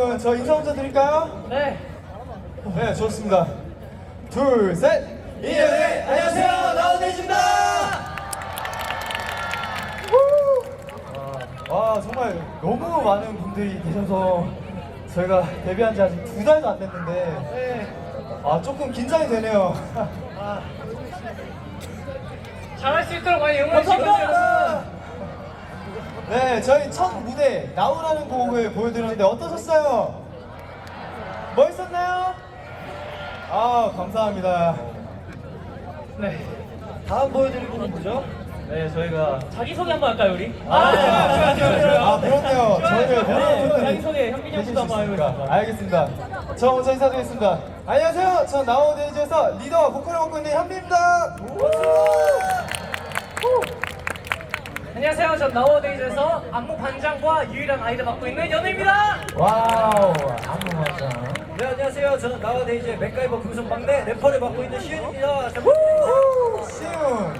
여러분 저 인사 먼저 드릴까요? 네. 네 좋습니다. 둘 셋. 이현이 안녕하세요. 나우데이입니다. 와 정말 너무 많은 분들이 계셔서 저희가 데뷔한 지 아직 두 달도 안 됐는데 아 조금 긴장이 되네요. 잘할 수 있도록 많이 응원해 주세요, 여러분. 네, 저희 첫 무대 나우라는 곡을 보여드렸는데 어떠셨어요? 멋있었나요? 아, 감사합니다. 네. 다음 보여드릴 곡은 뭐죠? 네, 저희가 자기소개 한번 할까요, 우리? 아, 좋아요, 좋아요, 좋아요. 아, 그렇네요. 저희를 모르는 분들이 자기소개, 현빈이 계실 형부터 수 한번 있으니까. 해보겠습니다. 알겠습니다. 저 먼저 인사드리겠습니다. 안녕하세요. 전 나우데이즈에서 리더 보컬을 맡고 있는 현빈입니다. 안녕하세요. 전 나워데이즈에서 안무 반장과 유일한 아이들 맡고 있는 연우입니다. 와우, 안무 맞아. 네 안녕하세요. 저는 나와데이즈의 맥가이버 금손 막내 래퍼를 맡고 있는 시윤입니다. 시운.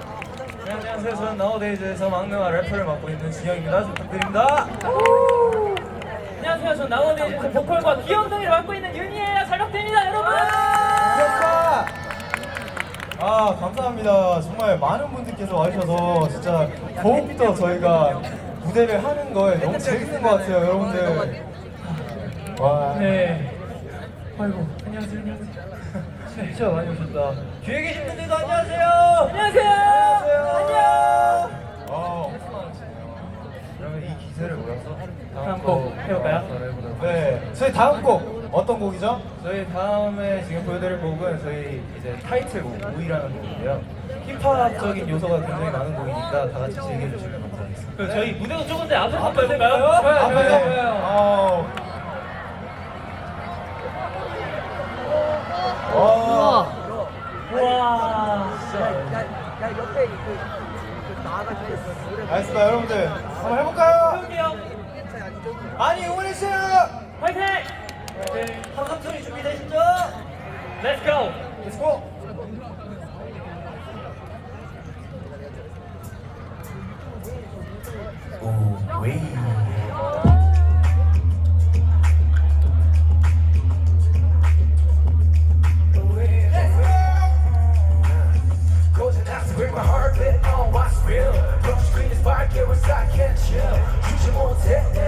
네 안녕하세요. 저는 나와데이즈에서 막내와 래퍼를 맡고 있는 진영입니다. 좀 부탁드립니다. 안녕하세요. 전 나워데이즈에서 보컬과 귀염둥이를 맡고 있는 윤이에요. 잘 부탁드립니다, 여러분. 귀엽다. 아 감사합니다. 정말 많은 분들께서 와주셔서 진짜 더욱더 저희가 무대를 하는 거에 너무 재밌는 것 같아요, 여러분들. 와. 네. 아이고, 안녕하세요. 안녕하세요. 진짜 많이 오셨다. 뒤에 계신 분들도 안녕하세요. 안녕하세요. 안녕. 어, 그러면 이 기세를 모아서 다음 곡 해볼까요? 네. 저희 다음 곡 어떤 곡이죠? 저희 다음에 지금 보여드릴 곡은 저희 이제 타이틀곡 우이라는 곡인데요. 힙합적인 요소가 굉장히 많은 곡이니까 다 같이 즐겨주시면 감사하겠습니다. 그 저희 무대도 좁은데 한번 해볼까요? 좋아요, 앞에서. 어. 와. 우와. 알겠습니다, 여러분들. 한번 해볼까요? 많이 응원해주세요! 화이팅! 네, 함성 소리 준비되시죠? Let's go! Let's go! 고장났어 break my heart bet on what's real Don't screen is fire carrots I can't chill 주지 못해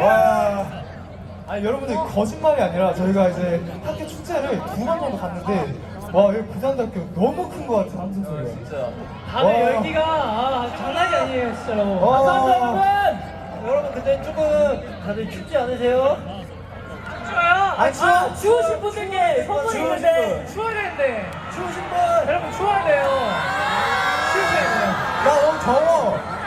와 아니 여러분들 거짓말이 아니라 저희가 이제 학교 축제를 두 번 정도 갔는데 와 여기 부산대학교 너무 큰 것 같아요 함성 소리가 진짜. 다들 와. 열기가 아, 장난이 아니에요, 진짜로. 와. 감사합니다, 여러분. 여러분 근데 조금 다들 춥지 않으세요? 추워요? 아, 추워. 아, 추우신 분들께 선물이 추우신 있는데 분. 추워야 되는데 추우신 분. 여러분 추워야 돼요. 추우셔야 돼요. 나 너무 더워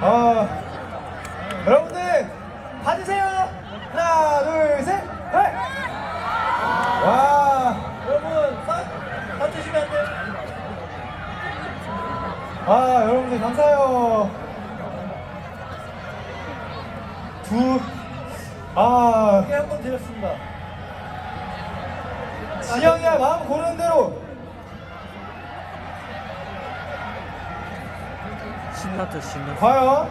아, 여러분들, 받으세요! 하나, 둘, 셋, 넷! 와, 여러분 안 돼요? 아, 여러분들 감사해요. 두, 아, 크게 한번 드렸습니다. 지영이야, 마음 고르는 대로. 신났다, 신났다. 과연?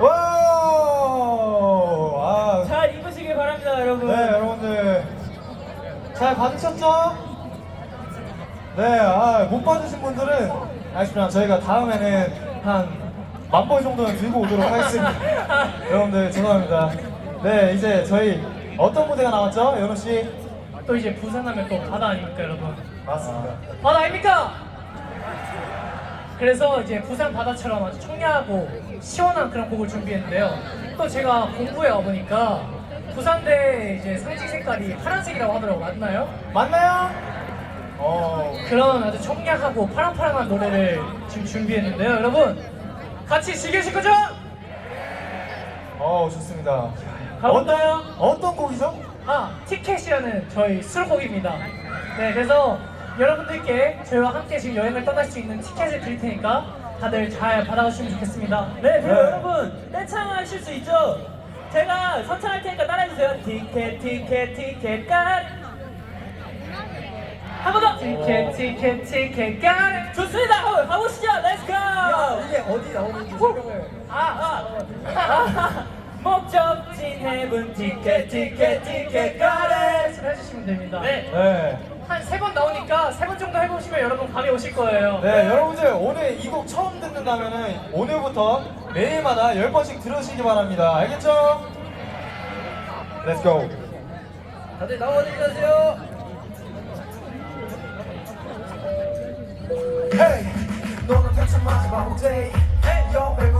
와! 아, 잘 입으시길 바랍니다, 여러분. 네, 여러분들 잘 받으셨죠? 네, 아, 못 받으신 분들은 아쉽지만 저희가 다음에는 한만번 정도는 들고 오도록 하겠습니다. 여러분들 죄송합니다. 네, 이제 저희 어떤 무대가 나왔죠, 연우 씨? 또 이제 부산하면 또 바다 아닙니까, 여러분? 맞습니다. 바다 아닙니까? 그래서 이제 부산 바다처럼 아주 청량하고 시원한 그런 곡을 준비했는데요. 또 제가 공부해 와 보니까 부산대 이제 상징 색깔이 파란색이라고 하더라고 맞나요? 맞나요? 어, 그런 아주 청량하고 파랑파랑한 노래를 지금 준비했는데요, 여러분 같이 즐기실 거죠? 어, 좋습니다. 가볼까요? 어떤 곡이죠? 아, 티켓이라는 저희 수록곡입니다. 네, 그래서 여러분들께 저희와 함께 지금 여행을 떠날 수 있는 티켓을 드릴 테니까 다들 잘 받아가시면 좋겠습니다. 네, 그리고 네. 여러분 떼창하실 수 있죠? 제가 선창할 테니까 따라해주세요. 티켓, 티켓, 티켓, 갓. 한번 더. 티켓 티켓 티켓 가래 좋습니다. 한번 가보시죠. 렛츠 고. 이게 어디 나오는지 설명을. 아, 아. 목적지 해븐 티켓 티켓 티켓 가래. 해주시면 됩니다. 네. 네. 한 세 번 나오니까 세 번 정도 해보시면 여러분 감이 오실 거예요. 네, 여러분들 오늘 이 곡 처음 듣는다면은 오늘부터 매일마다 10번씩 들으시기 바랍니다. 알겠죠? Let's go. 다들 나와 주세요. Hey, 너는 대체 마지막 day. 여배우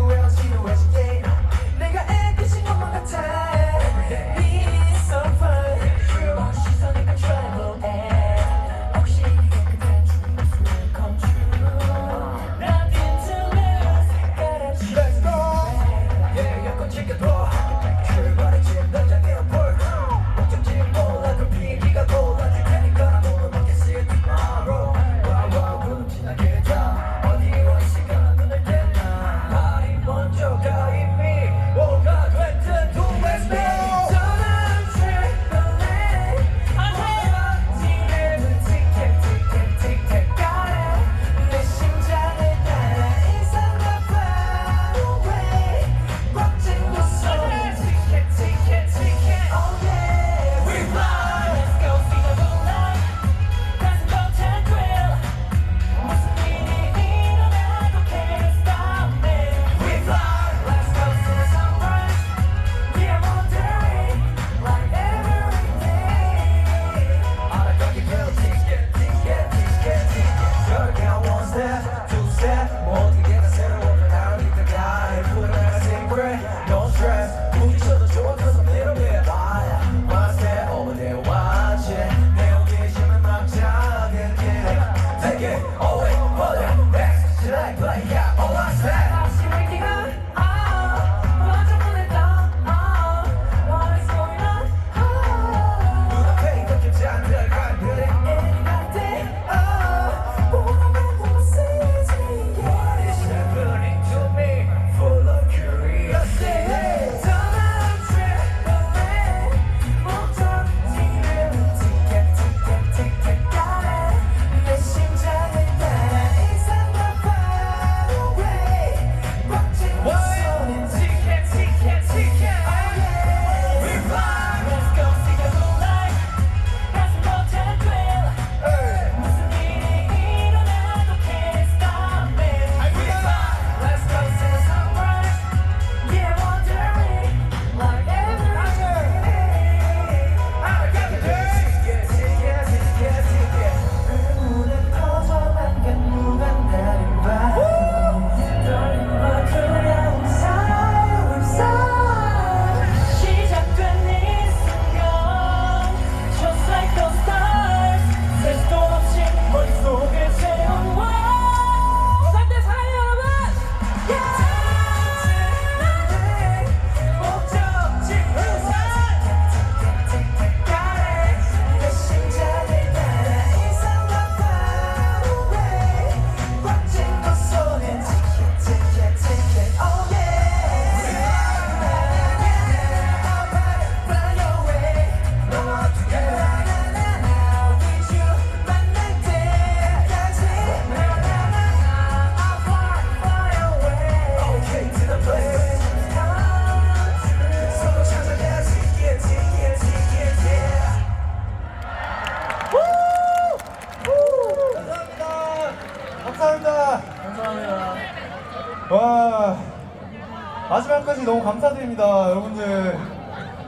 여러분들.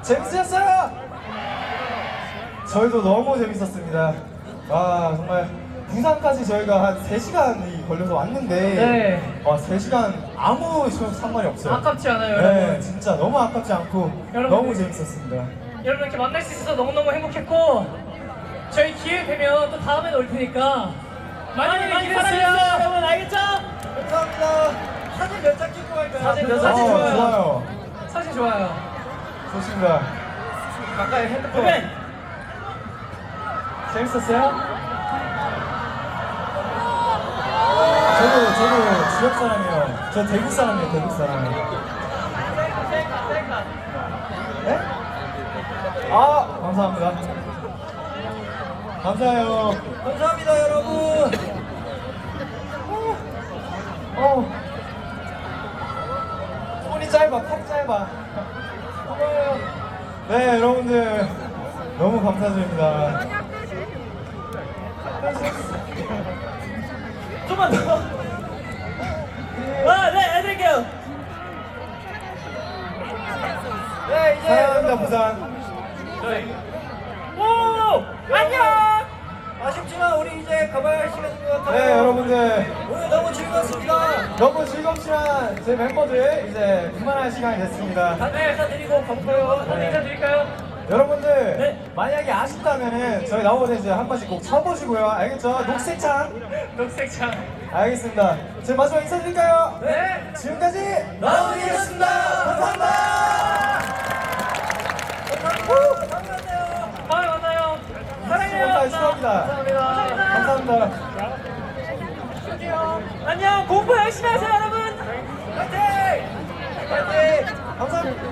재밌으셨어요? 저희도 너무 재밌었습니다. 와 정말 부산까지 저희가 한 3시간이 걸려서 왔는데 네. 와 3시간 아무 상관이 없어요. 아깝지 않아요, 네, 여러분? 진짜 너무 아깝지 않고 여러분. 너무 재밌었습니다. 여러분 이렇게 만날 수 있어서 너무 너무 행복했고 저희 기회 되면 또 다음에 올 테니까 많이 많이 기대해주세요 여러분 알겠죠? 감사합니다. 사진 몇장 찍고 갈까요? 사진 몇 어, 사진 좋아요. 좋아요. 사진 좋아요 좋습니다. 가까이 핸드폰. 오케이. 재밌었어요? 저도 저도 지역 사람이에요. 저 대구 사람이에요. 대구 사람. 네? 아 감사합니다. 감사해요. 감사합니다 여러분. 어. 짧아, 팔이 짧아. 고마워요. 네, 여러분들 너무 감사드립니다. 좀만 더. 아, 네, 해드릴게요. 네, 이제 사랑합니다, 부산. 오, 안녕. 아쉽지만 우리 이제 가봐야 할 시간인 것 같아요. 네, 여러분들 오늘 너무 즐거웠습니다. 너무 즐겁지만 제 멤버들 이제 그만할 시간이 됐습니다. 다들 인사드리고 가볼까요? 다들 인사드릴까요? 여러분들 네. 만약에 아쉽다면은 저희 나오는 이제 한 번씩 꼭 쳐보시고요. 알겠죠? 녹색창. 녹색창. 알겠습니다. 제 마지막 인사드릴까요? 네. 지금까지 나우디였습니다. 감사합니다. 다음에 만나요. 사랑해요. 감사합니다. 감사합니다. 감사합니다. 안녕. 공부 열심히 하세요, 여러분. 파이팅! 파이팅! 감사합니다.